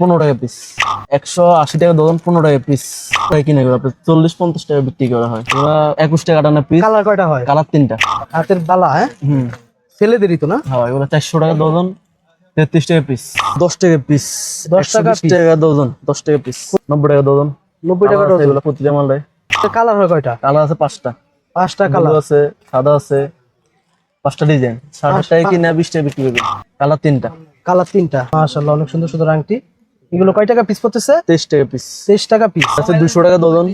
পনেরো টাকা পিস একশো আশি টাকা ডজন পনেরো টাকা পিস তাই কিনে গেল চল্লিশ পঞ্চাশ টাকা বিক্রি করা হয়। একুশ টাকা টানা পিস কালার কয়টা হয়? কালার তিনটা। হাতের বালা হ্যাঁ? হুম। ছেলেদেরই তো না? হ্যাঁ এগুলো চারশো টাকা ডজন তেত্রিশ টাকা পিস দশ টাকা পিস দশ টাকা? টাকা ডজন দশ টাকা পিস নব্বই টাকা ডজন নব্বই টাকা এগুলো প্রতিটা মালটাই। কালার হয় কয়টা? কালার আছে পাঁচটা। পাঁচটা কালো কালার আছে সাদা আছে পাঁচটা ডিজাইন ষাট টাকা কিনে বিশ টাকা বিক্রি করবে। কালার তিনটা। কালার তিনটা। মাশাআল্লাহ অনেক সুন্দর সুন্দর আংটি। এগুলো কয় টাকা পিস পড়তেছে? তেইশ টাকা পিস তেইশ টাকা পিস আছে দুশো টাকা ডজন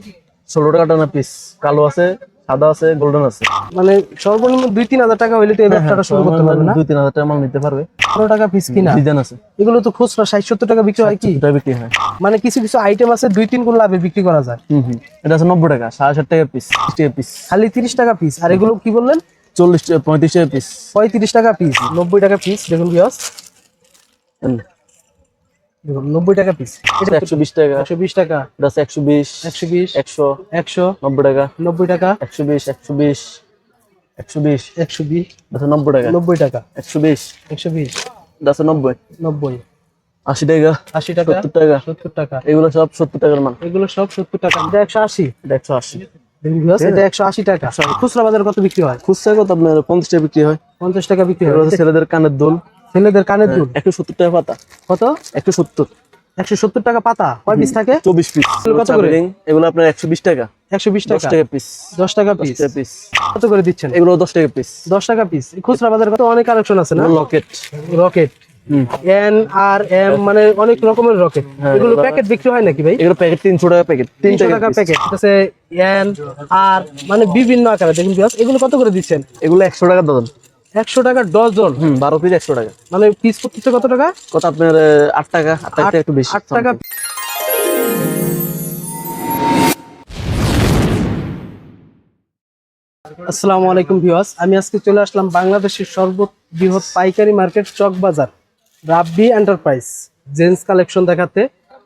ষোলো টাকা টানা পিস কালো আছে সাদা আছে গোল্ডেন আছে। মানে সর্বনিম্ন দুই তিন হাজার টাকা হইলে তো এই ব্যবসাটা শুরু করতে পারবে না? দুই তিন হাজার টাকা মাল নিতে পারবে। পনেরো টাকা পিস কিনা? ডিজাইন আছে। এগুলো তো খুচরা ষাট সত্তর টাকা বিক্রি হয় কি? বিক্রি হয়। মানে কিছু কিছু আইটেম আছে দুই তিন গুণ লাভে বিক্রি করা যায়। হুম হুম। এটা আছে নব্বই টাকা সাড়ে ষাট টাকা পিস টাকা পিস খালি তিরিশ টাকা পিস আর এগুলো কি বললেন? চল্লিশ পঁয়ত্রিশ টাকা পিস পঁয়ত্রিশ টাকা পিস নব্বই টাকা পিস দেখুন বিয়স দেখুন নব্বই টাকা পিস এটা একশো বিশ টাকা। একশো বিশ টাকা। এটা একশো বিশ একশো বিশ একশো একশো নব্বই টাকা। নব্বই টাকা। একশো বিশ একশো বিশ একশো বিশ। একশো বিশ নব্বই টাকা। নব্বই টাকা। একশো বিশ। একশো বিশ। নব্বই। নব্বই। আশি টাকা। আশি টাকা সত্তর টাকা। সত্তর টাকা। এগুলো সব সত্তর টাকার মাল। এগুলো সব সত্তর টাকা। এটা একশো আশি। এটা একশো আশি। এটা একশো আশি টাকা। খুচরা বাজারে কত বিক্রি হয়? খুচরা কত আপনার পঞ্চাশ টাকা বিক্রি হয়। পঞ্চাশ টাকা বিক্রি হয়। ছেলেদের কানের দোল। ছেলেদের কানের দুল। একশো সত্তর টাকা পাতা। কত? একশো সত্তর। একশো সত্তর টাকা পাতা? কয় পিস থাকে? চব্বিশ পিস কত করে? এগুলো আপনার একশো বিশ টাকা। একশো বিশ টাকা? টাকা পিস দশ টাকা পিস পিস কত করে দিচ্ছেন? এগুলো দশ টাকা পিস দশ টাকা পিস খুচরা বাজারে কত? অনেক কালেকশন আছে না? লকেট রকেট এন আর এম মানে অনেক রকমের রকেট এগুলো প্যাকেট বিক্রি হয় নাকি ভাই? এগুলো প্যাকেট তিনশো টাকা প্যাকেট তিনশো টাকা প্যাকেট আছে এন আর মানে বিভিন্ন আকারে। দেখুন এগুলো কত করে দিচ্ছেন? এগুলো একশো টাকা ডজন একশো টাকা ডজন। বারো পিস একশো টাকা। মানে পিস প্রত্যেকটা কত টাকা? কত আপনার আট টাকা? আট টাকা একটু বেশি আট টাকা। আসসালামু আলাইকুম ভিউয়ার্স আমি আজকে চলে আসলাম বাংলাদেশের সর্ববৃহৎ পাইকারি মার্কেট চক বাজার রাব্বি এন্টারপ্রাইজ জেন্টস কালেকশন দেখাতে।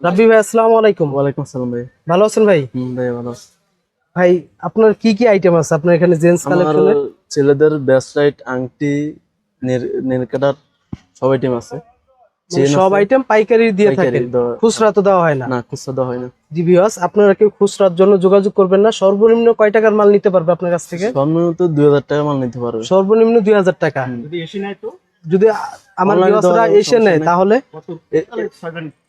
রাব্বি ভাই আসসালামু আলাইকুম। ওয়ালাইকুম আসসালাম ভাই। ভালো আছেন ভাই? ভাই ভালো আছি। ভাই আপনার কি কি আইটেম আছে? আপনার এখানে জেন্টস আমার কালেকশনের ছেলেদের ব্যাসলাইট আংটি নেল কাটার সব আইটেম আছে। মানে সব আইটেম পাইকারি দিয়ে থাকেন খুচরা তো দেওয়া হয় না। না খুচরা দেওয়া হয় না। জি ভিউয়ার্স আপনারা কেউ খুচরার জন্য যোগাযোগ করবেন না। সর্বনিম্ন কয় টাকার মাল নিতে পারবে আপনার কাছ থেকে? সর্বনিম্ন দুই হাজার টাকা মাল নিতে পারবে। সর্বনিম্ন দুই হাজার টাকা। যদি আ- আমার Online ভিউয়ার্সরা দেওয়া এসে নেয় তাহলে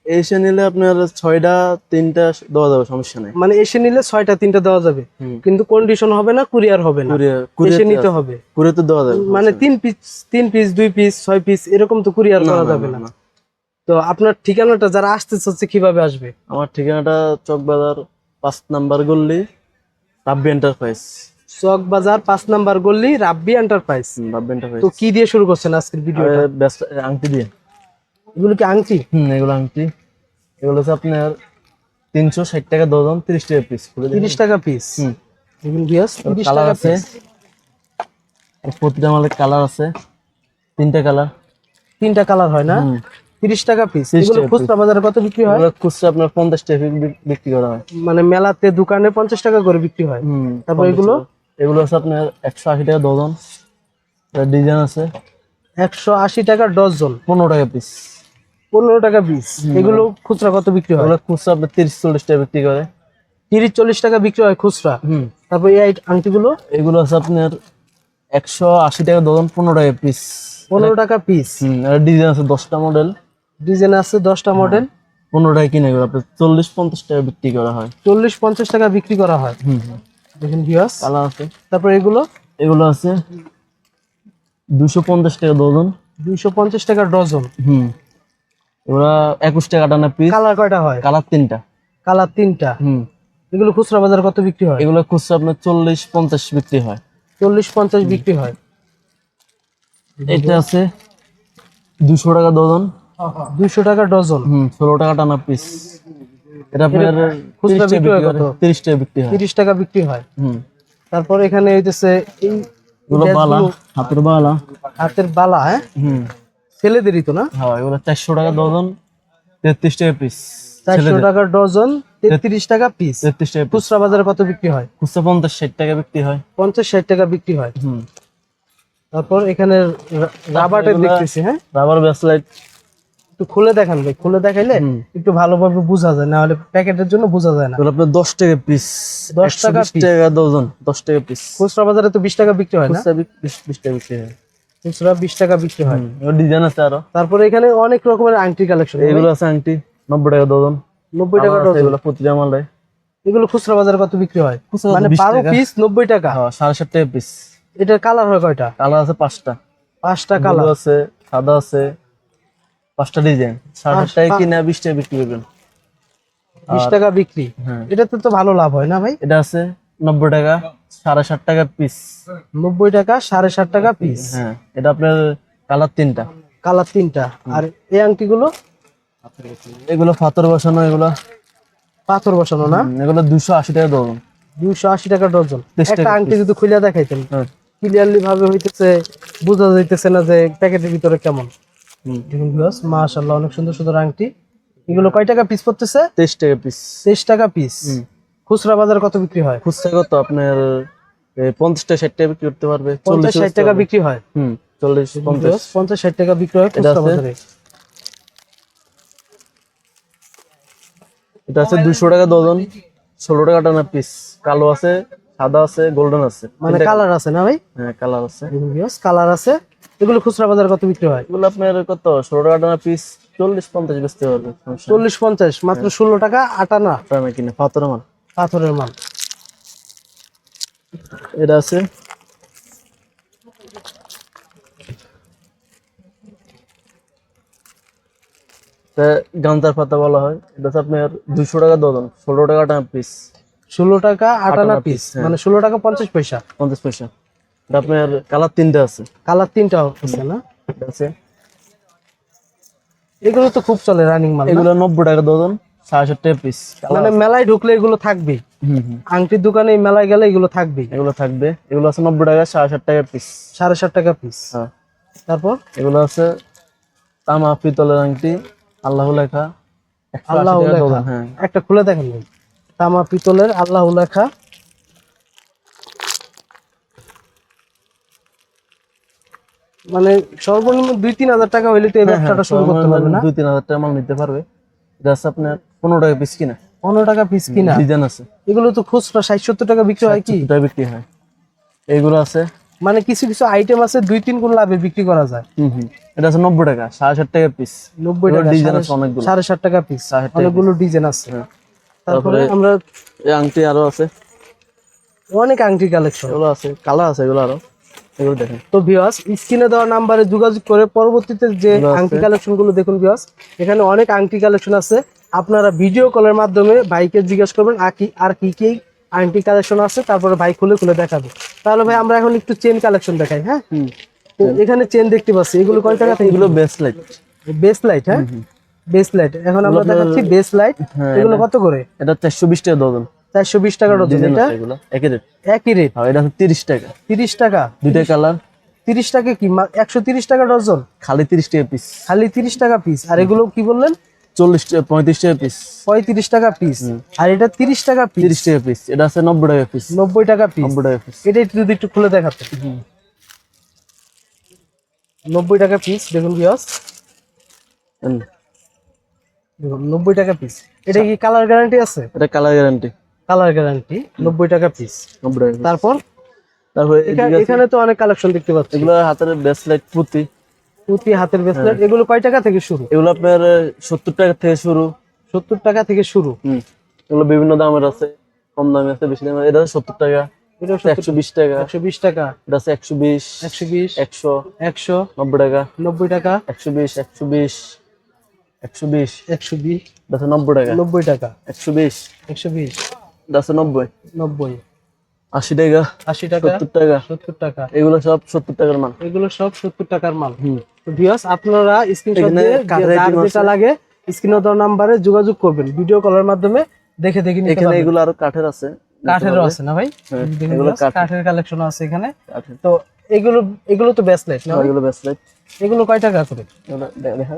এসে নিলে আপনার ছয়টা তিনটা দেওয়া যাবে সমস্যা নেই। মানে এসে নিলে ছয়টা তিনটা দেওয়া যাবে। কিন্তু কন্ডিশন হবে না কুরিয়ার হবে না। কুরিয়ার নিতে হবে। কুরিয়ার তো দেওয়া যাবে মানে তিন পিস তিন পিস দুই পিস ছয় পিস এরকম তো কুরিয়ার করা যাবে না তো আপনার ঠিকানাটা যারা আসতে চাচ্ছে কীভাবে আসবে? আমার ঠিকানাটা চকবাজার পাঁচ নাম্বার গল্লি রাব্বি এন্টারপ্রাইজ চক বাজার পাঁচ নাম্বার গল্লি রাব্বি এন্টারপ্রাইজ রাব্বি এন্টারপ্রাইজ তো কি দিয়ে শুরু করছেন আজকের ভিডিও আংটি দিয়ে। এগুলো কি আংটি? হুম এগুলো আংটি। এগুলো হচ্ছে আপনার তিনশো ষাট টাকা ডজন তিরিশ টাকা পিস তিরিশ টাকা পিস হুম। দেখুন বিয়াস তিরিশ কালার টাকা আছে। প্রতিটা মালের কালার আছে। তিনটা কালার তিনটা কালার হয় না? তিরিশ টাকা পিস এগুলো খুচরা বাজারে কত বিক্রি হয়? এগুলো খুচরা আপনার পঞ্চাশ টাকা বিক্রি করা হয়। মানে মেলাতে দোকানে পঞ্চাশ টাকা করে বিক্রি হয়। তারপর এগুলো? এগুলো হচ্ছে আপনার একশো আশি টাকা ডজন। ডিজাইন আছে। একশো আশি টাকা ডজন। পনেরো টাকা পিস পনেরো টাকা পিস এগুলো খুচরা কত বিক্রি হয়? খুচরা আপনার তিরিশ চল্লিশ টাকা বিক্রি করে। তিরিশ চল্লিশ টাকা বিক্রি হয় খুচরা। তারপর এই আংটিগুলো? এগুলো আছে আপনার একশো আশি টাকা ডজন পনেরো টাকা পিস পনেরো টাকা পিস ডিজাইন আছে দশটা মডেল ডিজাইন আছে দশটা মডেল পনেরো টাকা কিনে এগুলো আপনার চল্লিশ পঞ্চাশ টাকা বিক্রি করা হয়। চল্লিশ পঞ্চাশ টাকা বিক্রি করা হয়। দেখুন ভিউয়ার্স কালার আছে। তারপর এগুলো? এগুলো আছে দুশো পঞ্চাশ টাকা ডজন দুইশো পঞ্চাশ টাকা ডজন হুম। এগুলা একুশ টাকা টানা পিস কালার কয়টা হয়? কালার তিনটা। কালার তিনটা? হুম। এগুলো খুচরা বাজার কত বিক্রি হয়? এগুলো খুচরা আপনার চল্লিশ পঞ্চাশ বিক্রি হয়। চল্লিশ পঞ্চাশ বিক্রি হয়। এটা আছে দুশো টাকা ডজন। দুইশো টাকা ডজন। হুম ষোলো টাকা টানা পিস এটা আপনার খুচরা বিক্রি হয় কত? তিরিশ টাকা বিক্রি হয়। তিরিশ টাকা বিক্রি হয়। হুম। তারপর এখানে হইতেছে এই হাতের বালা। হাতের বালা হ্যাঁ? হুম। ছেলেদেরই তো না? হ্যাঁ এগুলো চারশো টাকা ডজন তেত্রিশ টাকা পিস চারশো টাকা ডজন তেত্রিশ টাকা পিস তেত্রিশ টাকা খুচরা বাজারে কত বিক্রি হয়? খুচরা পঞ্চাশ ষাট টাকা বিক্রি হয়। পঞ্চাশ ষাট টাকা বিক্রি হয়। তারপর এখানে রাবারের দেখতেছি হ্যাঁ? রাবার ব্যাসলাইট একটু খুলে দেখান ভাই খুলে দেখাইলে একটু ভালোভাবে বোঝা যায় না হলে প্যাকেটের জন্য বোঝা যায় না। আপনার দশ টাকা পিস 10 টাকা? টাকা ডজন দশ টাকা পিস খুচরা বাজারে তো বিশ টাকা বিক্রি হয় না? বিশ টাকা বিক্রি হয়। খুচরা বিশ টাকা বিক্রি হয়। ডিজাইন আছে আরও। তারপরে এখানে অনেক রকমের আংটি কালেকশন এগুলো আছে আংটি নব্বই টাকা ডজন নব্বই টাকা ডজন এগুলো প্রতিটা মালে এগুলো খুচরা বাজারে কত বিক্রি হয়? মানে বারো পিস নব্বই টাকা। হ্যাঁ, সাড়ে সাত টাকা পিস এটার কালার হয় কয়টা? কালার আছে পাঁচটা। পাঁচটা কালার আছে সাদা আছে পাঁচটা ডিজাইন সাড়ে সাত টাকা কিনে বিশ টাকা বিক্রি করবেন। বিশ টাকা বিক্রি। হ্যাঁ। এটাতে তো ভালো লাভ হয় না ভাই? এটা আছে নব্বই টাকা সাড়ে ষাট টাকা পিস নব্বই টাকা সাড়ে ষাট টাকা পিস হ্যাঁ এটা আপনার কালার তিনটা। কালার তিনটা। আর এই আংটিগুলো? এগুলো পাথর বসানো এগুলো। পাথর বসানো না? এগুলো দুশো আশি টাকা ডজন। দুইশো আশি টাকা ডজন। একটা আংটি যদি খুলে দেখাইতেন ক্লিয়ারলি ভাবে হইতেছে বোঝা যাইতেছে না যে প্যাকেটের ভিতরে কেমন। দেখুন ভিউয়ার্স মাশাআল্লাহ অনেক সুন্দর সুন্দর আংটি। এগুলো কয় টাকা পিস পড়তেছে? তেইশ টাকা পিস তেইশ টাকা পিস খুচরা বাজার কত বিক্রি হয়? খুচরা কত? আপনার এ, পঞ্চাশ টাকা ষাট টাকা বিক্রি করতে পারবে পঞ্চাশ ষাট টাকা বিক্রি হয়? হুম চল্লিশ পঞ্চাশ। পঞ্চাশ ষাট টাকা বিক্রি হয় খুচরা বাজারে? এটা আছে দুশো টাকা ডজন ষোলো টাকা টানা পিস কালো আছে সাদা আছে গোল্ডেন আছে। মানে কালার আছে না ভাই? হ্যাঁ কালার আছে। কালার আছে। এগুলো খুচরা বাজার কত বিক্রি হয়? এগুলো আপনার কত? ষোলো টাকা টানা পিস চল্লিশ পঞ্চাশ বেচতে পারবে। চল্লিশ পঞ্চাশ মাত্র ষোলো টাকা আটানা। টানা কিনে পাথর আমার পাথরের মাল। এটা আছে। তা গান্ধার পাতা বলা হয়। এটা আপনার দুশো টাকা ডজন ষোলো টাকা টানা পিস। ষোলো টাকা আটানা আটানা পিস হ্যাঁ। মানে ষোলো টাকা পঞ্চাশ পয়সা। পঞ্চাশ পয়সা। এটা আপনার কালার তিনটা আছে। কালার তিনটা আছে না? আছে। এগুলো তো খুব চলে রানিং মাল এগুলো নব্বই টাকা ডজন সাড়ে টাকা পিস মানে মেলায় ঢুকলে এগুলো হুম আংটির দোকানে মেলায় গেলে এগুলো থাকবেই এগুলো থাকবে। এগুলো আছে নব্বই টাকা সাড়ে টাকা পিস সাড়ে টাকা পিস হ্যাঁ। তারপর? এগুলো আছে তামা পিতলের আংটি আল্লাহ লেখা আল্লাহ লেখা। হ্যাঁ। একটা খুলে দেখেন তামা পিতলের আল্লাহ লেখা। মানে সর্বনিম্ন দুই তিন হাজার টাকা হইলে তো এই ব্যবসাটা শুরু করতে পারবে না? দুই তিন হাজার টাকা মাল নিতে পারবে। আছে আপনার পনেরো টাকা পিস কিনা। পনেরো টাকা পিস কিনা? ডিজাইন আছে। এগুলো তো খুচরা ষাট সত্তর টাকা বিক্রি হয় কি? বিক্রি হয়। এইগুলো আছে। মানে কিছু কিছু আইটেম আছে দুই তিন গুণ লাভে বিক্রি করা যায়। এটা আছে নব্বই টাকা সাড়ে ষাট টাকা পিস নব্বই টাকা ডিজাইন আছে অনেকগুলো। সাড়ে ষাট টাকা পিস অনেকগুলো ডিজাইন আছে। হ্যাঁ। তারপরে তারপরে- আমরা এই আংটি আরও আছে। অনেক আংটি কালেকশন এগুলো আছে কালার আছে এগুলো আরও। এগুলো দেখেন। তো ভিউয়ার্স স্ক্রিনে দেওয়া নাম্বারে যোগাযোগ করে পরবর্তীতে যে আংটি কালেকশনগুলো দেখুন ভিউয়ার্স এখানে অনেক আংটি কালেকশন আছে। আপনারা ভিডিও কলের মাধ্যমে ভাইকে জিজ্ঞাসা করবেন আর কি আর কি কি আংটি কালেকশন আছে? তারপরে ভাই খুলে খুলে দেখাবে। তাহলে ভাই আমরা এখন একটু চেন কালেকশন দেখাই হ্যাঁ? এখানে চেন দেখতে পাচ্ছি। এগুলো কয় টাকা এগুলো বেস্ট লাইট বেস লাইট হ্যাঁ? বেস লাইট এখন আমরা দেখাচ্ছি বেস লাইট হ্যাঁ, এগুলো কত করে? এটা চারশো বিশ টাকা ডজন চারশো বিশ টাকা ডজন এটা? এগুলো। একই রেট একই রেট আর এটা আছে তিরিশ টাকা। তিরিশ টাকা? দুইটা কালার তিরিশ টাকা কি? একশো তিরিশ টাকা ডজন খালি তিরিশ টাকা পিস খালি তিরিশ টাকা পিস আর এগুলো কি বললেন? চল্লিশ টাকা পঁয়ত্রিশ টাকা পিস পঁয়ত্রিশ টাকা পিস আর এটা তিরিশ টাকা পিস তিরিশ টাকা পিস এটা আছে নব্বই টাকা পিস নব্বই টাকা পিস নব্বই টাকা পিস এটা একটু যদি একটু খুলে দেখাতে নব্বই টাকা পিস দেখুন বিয়স দেখুন নব্বই টাকা পিস এটা কি কালার গ্যারান্টি আছে এটা কালার গ্যারান্টি কালার গ্যারান্টি নব্বই টাকা পিস নব্বই টাকা। তারপর তারপরে এখানে তো অনেক কালেকশন দেখতে পাচ্ছি এগুলো হাতের ব্রেসলেট পুঁতি পুঁতি হাতের ব্রেসলেট এগুলো কয় টাকা থেকে শুরু? এগুলো আপনার সত্তর টাকা থেকে শুরু। সত্তর টাকা থেকে শুরু? এগুলো বিভিন্ন দামের আছে কম দামে আছে বেশি দামে এটা সত্তর টাকা। এটা একশো বিশ টাকা। একশো বিশ টাকা। এটা আছে একশো বিশ একশো বিশ একশো একশো নব্বই টাকা। নব্বই টাকা। একশো বিশ একশো বিশ একশো বিশ। একশো বিশ আছে নব্বই টাকা। নব্বই টাকা। একশো বিশ। একশো বিশ এটা নব্বই। নব্বই। আশি টাকা। আশি টাকা সত্তর টাকা। সত্তর টাকা। এগুলো সব সত্তর টাকার মাল। এগুলো সব সত্তর টাকার মাল। হুম। ভিউয়ার্স আপনারা স্ক্রিনশট দিয়ে যার যেটা লাগে স্ক্রিনে দেওয়া নাম্বারে যোগাযোগ করবেন। ভিডিও কলের মাধ্যমে দেখে দেখে নিতে এখানে এগুলো আরও কাঠের আছে কাঠেরও আছে না ভাই? হ্যাঁ, এগুলো কাঠের। কালেকশন আছে এখানে। তো এগুলো এগুলো তো ব্যাসলাইট না এগুলো ব্রেসলেট এগুলো কয় টাকা করে? দেখা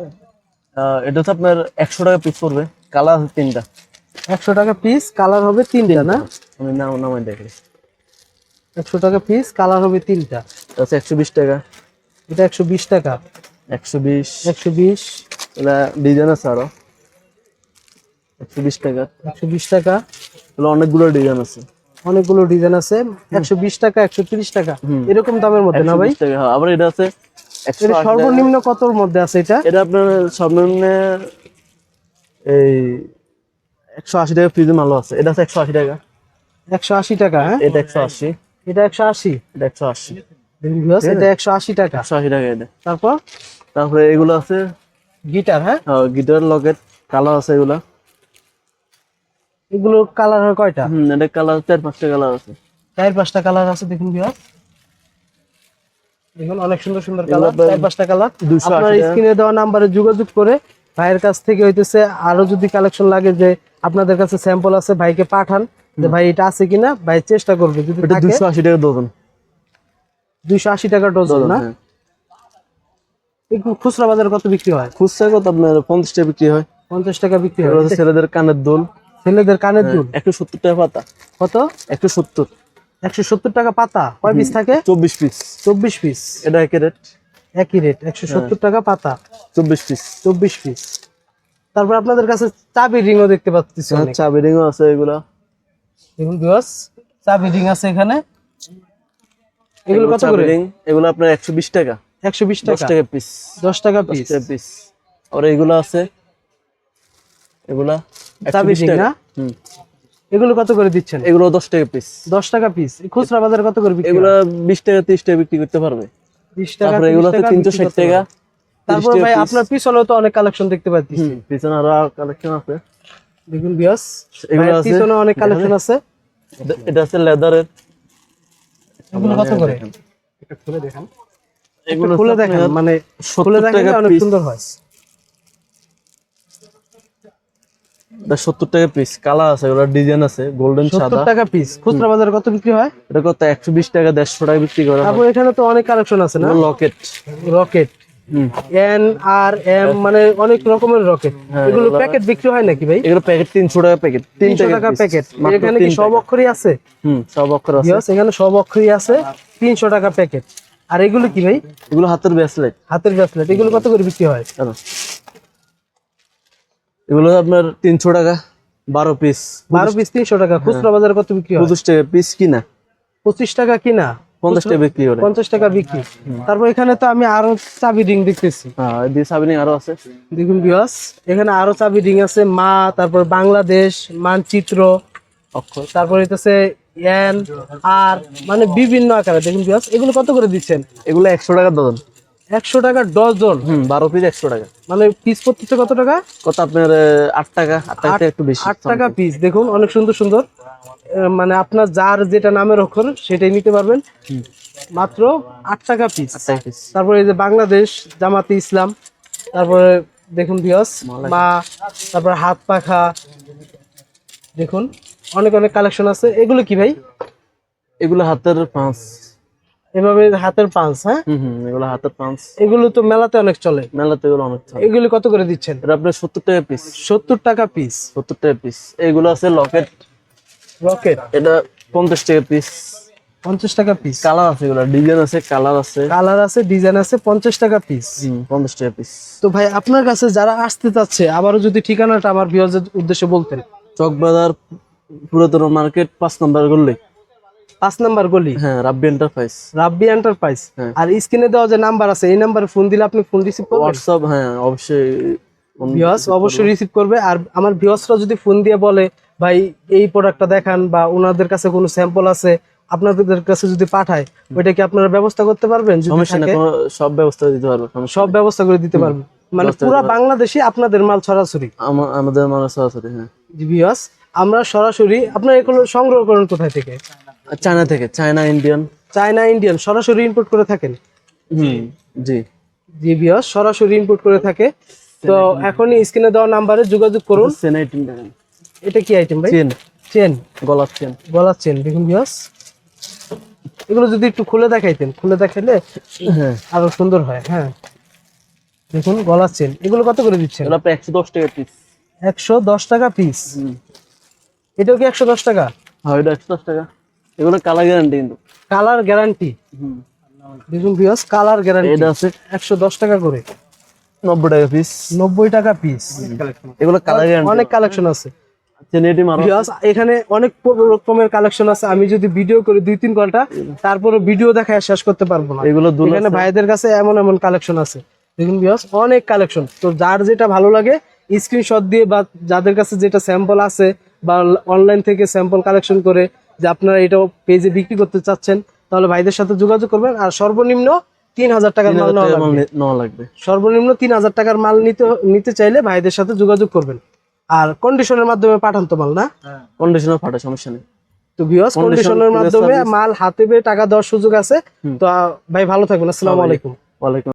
এটা হচ্ছে আপনার একশো টাকা পিস পড়বে কালার তিনটা। একশো টাকা পিস কালার হবে তিনটা না? আমি নাম নামাই দেখি একশো টাকা পিস কালার হবে তিনটা। হচ্ছে একশো বিশ টাকা। এটা একশো বিশ টাকা। একশো বিশ। একশো বিশ। এটা ডিজাইন আছে আরও। একশো বিশ টাকা। একশো বিশ টাকা। এগুলো অনেকগুলো ডিজাইন আছে। অনেকগুলো ডিজাইন আছে। একশো বিশ টাকা একশো তিরিশ টাকা। এরকম দামের মধ্যে না ভাই? 120 টাকা হ্যাঁ, আবার এটা আছে সর্বনিম্ন কতর মধ্যে আছে এটা? এটা আপনার সর্বনিম্ন এই একশো আশি টাকা ফ্রিজে মালও আছে। এটা আছে একশো আশি টাকা। একশো আশি টাকা হ্যাঁ? এটা একশো আশি। এটা একশো আশি। এটা একশো আশি। এটা একশো আশি টাকা। একশো আশি টাকা এটা। তারপর? তারপরে এগুলো আছে। গিটার হ্যাঁ? গিটার লকেট কালার আছে এগুলা। এগুলো কালার হয় কয়টা? হুম এটা কালার চার পাঁচটা কালার আছে। চার পাঁচটা কালার আছে দেখুন বিহার দেখুন অনেক সুন্দর সুন্দর কালার চার পাঁচটা কালার 280 আপনার স্ক্রিনে দেওয়া নাম্বারে যোগাযোগ করে ভাইয়ের কাছ থেকে হইতেছে আরও যদি কালেকশন লাগে যে আপনাদের কাছে স্যাম্পল আছে ভাইকে পাঠান। যে ভাই এটা আছে কিনা ভাই চেষ্টা করবে। যদি এটা থাকে দুশো আশি টাকা ডজন দুইশো আশি টাকা ডজন না? হ্যাঁ। খুচরা বাজারে কত বিক্রি হয়? খুচরা কত আপনার? পঞ্চাশ টাকা বিক্রি হয়। পঞ্চাশ টাকা বিক্রি হয়। ছেলেদের কানের দোল। ছেলেদের কানের দুল? একশো সত্তর টাকা পাতা। কত? একশো সত্তর। একশো সত্তর টাকা পাতা। কয় পিস থাকে? চব্বিশ পিস চব্বিশ পিস এটা একই রেট একই রেট একশো সত্তর টাকা পাতা। চব্বিশ পিস চব্বিশ পিস তারপর আপনাদের কাছে চাবি রিংও দেখতে পাচ্ছি অনেক। চাবি রিংও আছে এগুলা। দেখুন চাবি রিং আছে এখানে। এগুলো কত করে? এগুলো আপনার একশো বিশ টাকা। একশো বিশ দশ টাকা টাকা পিস দশ টাকা দশ পিস টাকা পিস আর এগুলো আছে। এগুলা 120 টাকা। হুম। এগুলো কত করে দিচ্ছেন? এগুলো দশ টাকা পিস দশ টাকা পিস খুচরা বাজারে কত করে বিক্রি এগুলো বিশ টাকা তিরিশ টাকা বিক্রি করতে পারবে। বিশ টাকা তারপরে 30 এগুলো আছে টাকা তিনশো বিক্রি ষাট করতে টাকা। পারবে। তারপর ভাই আপনার পিছনেও তো অনেক কালেকশন দেখতে পাচ্ছি পিছনে আরও কালেকশন আছে। দেখুন বিয়স এগুলো আছে। পিছনে অনেক কালেকশন আছে। এটা আছে লেদারের এগুলো কত করে? একটু খুলে দেখেন। এগুলো খুলে দেখেন মানে খুলে দেখেন অনেক সুন্দর হয়। এটা সত্তর টাকা পিস কালা আছে ডিজাইন আছে গোল্ডেন সাদা। টাকা পিস খুচরা বাজারে কত বিক্রি হয়? এটা কত একশো বিশ টাকা দেড়শো টাকা বিক্রি করা। তারপর এখানে তো অনেক কালেকশন আছে না? লকেট রকেট হুম এন আর এম মানে অনেক রকমের রকেট। হ্যাঁ, এগুলো প্যাকেট বিক্রি হয় নাকি ভাই? এগুলো প্যাকেট তিনশো টাকা প্যাকেট তিন তিনশো টাকা প্যাকেট। এখানে কি সব অক্ষরই আছে? হুম সব অক্ষর আছে। এখানে সব অক্ষরই আছে। তিনশো টাকা প্যাকেট। আর এগুলো কি ভাই? এগুলো হাতের ব্রেসলেট হাতের ব্রেসলেট এগুলো কত করে বিক্রি হয়? এগুলো আপনার তিনশো টাকা বারো পিস বারো পিস তিনশো টাকা। হ্যাঁ। খুচরা বাজারে কত বিক্রি হয়? পঁচিশ টাকা পিস কিনা। পঁচিশ টাকা কিনা? পঞ্চাশ টাকা বিক্রি করে পঞ্চাশ টাকা বিক্রি। তারপর এখানে তো আমি আরও চাবি রিং দেখতেছি। হ্যাঁ সাবিনি আরও আছে। দেখুন বিয়াস এখানে আরও চাবি রিং আছে মা তারপর বাংলাদেশ মানচিত্র অক্ষর। তারপর হইতেছে এন আর মানে বিভিন্ন আকারে। দেখুন বিয়াস এগুলো কত করে দিচ্ছেন? এগুলো একশো টাকা ডজন। একশো টাকা ডজন? হুম বারো পিস একশো টাকা। মানে পিস প্রত্যেকটা কত টাকা? কত আপনার আট টাকা আট টাকা একটু বেশি আট টাকা পিস দেখুন অনেক সুন্দর সুন্দর। মানে আপনার যার যেটা নামের অক্ষর সেটাই নিতে পারবেন। মাত্র আট টাকা পিস পিস তারপরে এই যে বাংলাদেশ জামাতে ইসলাম তারপরে দেখুন বিয়স মা তারপরে হাত পাখা দেখুন অনেক অনেক কালেকশন আছে। এগুলো কি ভাই? এগুলো হাতের পাঁচ। এভাবে হাতের পাঁচ হ্যাঁ? এগুলো হাতের পাঁচ। এগুলো তো মেলাতে অনেক চলে। মেলাতে এগুলো অনেক চলে। এগুলো কত করে দিচ্ছেন? আপনার সত্তর টাকা পিস সত্তর টাকা পিস সত্তর টাকা পিস এগুলো আছে লকেট রকেট এটা পঞ্চাশ টাকা পিস পঞ্চাশ টাকা পিস কালার আছে এগুলো ডিজাইন আছে কালার আছে। কালার আছে ডিজাইন আছে পঞ্চাশ টাকা পিস পঞ্চাশ টাকা পিস তো ভাই আপনার কাছে যারা আসতে চাচ্ছে আবারও যদি ঠিকানাটা আমার বিয়াজের উদ্দেশ্যে বলতেন। চকবাজার পুরাতন মার্কেট পাঁচ নম্বর করলে পাঁচ নাম্বার গলি? হ্যাঁ রাব্বি এন্টারপ্রাইজ রাব্বি এন্টারপ্রাইজ হ্যাঁ। আর স্ক্রিনে দেওয়া যে নাম্বার আছে এই নাম্বারে ফোন দিলে আপনি ফোন রিসিভ করবেন? হোয়াটসঅ্যাপ হ্যাঁ অবশ্যই ভিওস অবশ্যই রিসিভ করবে। আর আমার ভিওসরা যদি ফোন দিয়ে বলে ভাই এই প্রোডাক্টটা দেখান বা ওনাদের কাছে কোনো স্যাম্পল আছে আপনাদের কাছে যদি পাঠায় ওইটা কি আপনারা ব্যবস্থা করতে পারবেন সমস্যা না সব ব্যবস্থা দিতে পারব সব ব্যবস্থা করে দিতে পারবেন মানে পুরো বাংলাদেশে আপনাদের মাল ছড়াছড়ি আমাদের মানুষ সরাসরি হ্যাঁ। ভিওস আমরা সরাসরি আপনার এগুলো সংগ্রহ করেন কোথায় থেকে? চায়না থেকে চায়না ইন্ডিয়ান। চায়না ইন্ডিয়ান সরাসরি ইম্পোর্ট করে থাকেন? হুম জি। জি সরাসরি ইম্পোর্ট করে থাকে। তো এখনই স্ক্রিনে দেওয়া নাম্বারে যোগাযোগ করুন। এটা কি আইটেম ভাই? চেন চেন গলার চেন গলার চেন দেখুন ভিওস এগুলো যদি একটু খুলে দেখাইতেন খুলে দেখাইলে হ্যাঁ। আরও সুন্দর হয় হ্যাঁ। দেখুন গলার চেন এগুলো কত করে দিচ্ছেন? এগুলো একশো দশ টাকা পিস একশো দশ টাকা পিস এটাও কি একশো দশ টাকা? হয় এটা একশো দশ টাকা। এগুলো কালার গ্যারান্টি কিন্তু। কালার গ্যারান্টি দেখুন ভিওস কালার গ্যারান্টি এটা আছে। একশো দশ টাকা করে। নব্বই টাকা পিস নব্বই টাকা পিস এগুলো কালার অনেক কালেকশন আছে। এখানে অনেক রকমের কালেকশন আছে। আমি যদি ভিডিও করি দুই তিন ঘণ্টা তারপরে ভিডিও দেখায় শেষ করতে পারব না। এগুলো এখানে ভাইদের কাছে এমন এমন কালেকশন আছে। দেখুন বিয়স অনেক কালেকশন তো যার যেটা ভালো লাগে স্ক্রিনশট দিয়ে বা যাদের কাছে যেটা স্যাম্পল আছে বা অনলাইন থেকে স্যাম্পল কালেকশন করে যে আপনারা এটা পেজে বিক্রি করতে চাচ্ছেন তাহলে ভাইদের সাথে যোগাযোগ করবেন আর সর্বনিম্ন তিন হাজার টাকার মাল নেওয়া লাগবে। সর্বনিম্ন তিন হাজার টাকার মাল নিতে নিতে চাইলে ভাইদের সাথে যোগাযোগ করবেন। আর কন্ডিশনের মাধ্যমে পাঠান তো মাল না? কন্ডিশনার পাঠায় সমস্যা নেই। তো ভিউয়ার্স কন্ডিশনের মাধ্যমে মাল হাতে পেয়ে টাকা দেওয়ার সুযোগ আছে। তো ভাই ভালো থাকবেন। আসসালামু আলাইকুম। ওয়ালাইকুম